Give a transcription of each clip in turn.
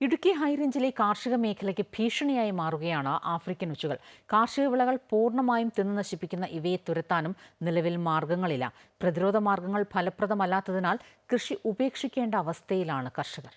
ഇടുക്കി ഹൈറേഞ്ചിലെ കാർഷിക മേഖലയ്ക്ക് ഭീഷണിയായി മാറുകയാണ് ആഫ്രിക്കൻ ഉച്ചകൾ. കാർഷിക വിളകൾ പൂർണമായും തിന്നു നശിപ്പിക്കുന്ന ഇവയെ തുരത്താനും നിലവിൽ മാർഗങ്ങളില്ല പ്രതിരോധ മാർഗങ്ങൾ ഫലപ്രദമല്ലാത്തതിനാൽ കൃഷി ഉപേക്ഷിക്കേണ്ട അവസ്ഥയിലാണ് കർഷകർ.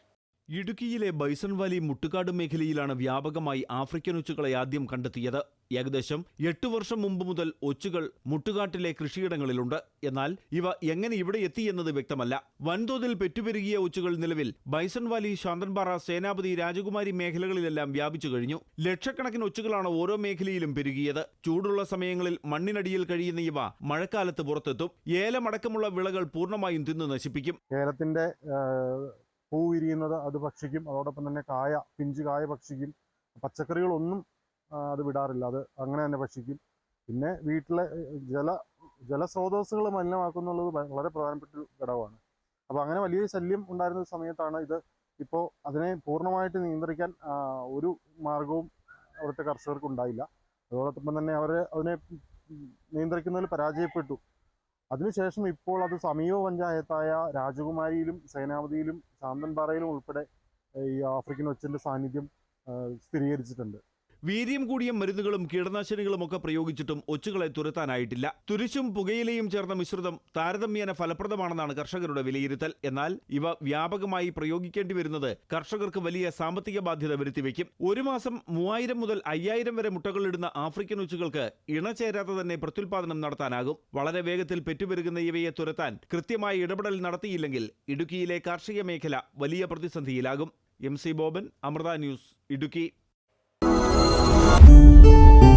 ഇടുക്കിയിലെ ബൈസൺ വാലി മുട്ടുകാട് മേഖലയിലാണ് വ്യാപകമായി ആഫ്രിക്കൻ ഒച്ചുകളെ ആദ്യം കണ്ടെത്തിയത്. ഏകദേശം എട്ട് വർഷം മുമ്പ് മുതൽ ഒച്ചുകൾ മുട്ടുകാട്ടിലെ കൃഷിയിടങ്ങളിലുണ്ട്. എന്നാൽ ഇവ എങ്ങനെ ഇവിടെ എത്തി എന്നത് വ്യക്തമല്ല. വൻതോതിൽ പെറ്റുപെരുകിയ ഒച്ചുകൾ നിലവിൽ ബൈസൺ വാലി ശാന്തൻപാറ സേനാപതി രാജകുമാരി മേഖലകളിലെല്ലാം വ്യാപിച്ചു കഴിഞ്ഞു. ലക്ഷക്കണക്കിന് ഒച്ചുകളാണ് ഓരോ മേഖലയിലും പെരുകിയത്. ചൂടുള്ള സമയങ്ങളിൽ മണ്ണിനടിയിൽ കഴിയുന്ന ഇവ മഴക്കാലത്ത് പുറത്തെത്തും. ഏലമടക്കമുള്ള വിളകൾ പൂർണമായും തിന്നു നശിപ്പിക്കും. ഏലത്തിന്റെ പൂ വിരിയുന്നത് അത് ഭക്ഷിക്കും. അതോടൊപ്പം തന്നെ കായ പിഞ്ച് കായ ഭക്ഷിക്കും. പച്ചക്കറികളൊന്നും അത് വിടാറില്ല. അത് അങ്ങനെ തന്നെ ഭക്ഷിക്കും. പിന്നെ വീട്ടിലെ ജല ജലസ്രോതസ്സുകൾ മലിനമാക്കുന്നുള്ളത് വളരെ പ്രധാനപ്പെട്ട ഒരു ഘടകമാണ്. അപ്പോൾ അങ്ങനെ വലിയ ശല്യം ഉണ്ടായിരുന്ന സമയത്താണ് ഇത് ഇപ്പോൾ അതിനെ പൂർണമായിട്ട് നിയന്ത്രിക്കാൻ ഒരു മാർഗവും അവിടുത്തെ കർഷകർക്ക് ഉണ്ടായില്ല. അതോടൊപ്പം തന്നെ അവർ അതിനെ നിയന്ത്രിക്കുന്നതിൽ പരാജയപ്പെട്ടു. അതിനുശേഷം ഇപ്പോൾ അത് സമീപ പഞ്ചായത്തായ രാജകുമാരിയിലും സേനാപതിയിലും ശാന്തൻപാറയിലും ഉൾപ്പെടെ ഈ ആഫ്രിക്കൻ ഒച്ചിന്റെ സാന്നിധ്യം സ്ഥിരീകരിച്ചിട്ടുണ്ട്. വീര്യം കൂടിയ മരുന്നുകളും കീടനാശിനികളും ഒക്കെ പ്രയോഗിച്ചിട്ടും ഒച്ചുകളെ തുരത്താനായിട്ടില്ല. തുരിശും പുകയിലയും ചേർന്ന മിശ്രിതം താരതമ്യേന ഫലപ്രദമാണെന്നാണ് കർഷകരുടെ വിലയിരുത്തൽ. എന്നാൽ ഇവ വ്യാപകമായി പ്രയോഗിക്കേണ്ടി വരുന്നത് കർഷകർക്ക് വലിയ സാമ്പത്തിക ബാധ്യത വരുത്തിവെക്കും. ഒരു മാസം മൂവായിരം മുതൽ അയ്യായിരം വരെ മുട്ടകളിടുന്ന ആഫ്രിക്കൻ ഒച്ചുകൾക്ക് ഇണചേരാതെ തന്നെ പ്രത്യുൽപാദനം നടത്താനാകും. വളരെ വേഗത്തിൽ പെറ്റുപെരുകുന്ന ഇവയെ തുരത്താൻ കൃത്യമായ ഇടപെടൽ നടത്തിയില്ലെങ്കിൽ ഇടുക്കിയിലെ കാർഷിക മേഖല വലിയ പ്രതിസന്ധിയിലാകും. M C Boban Amrita news Idukki. Música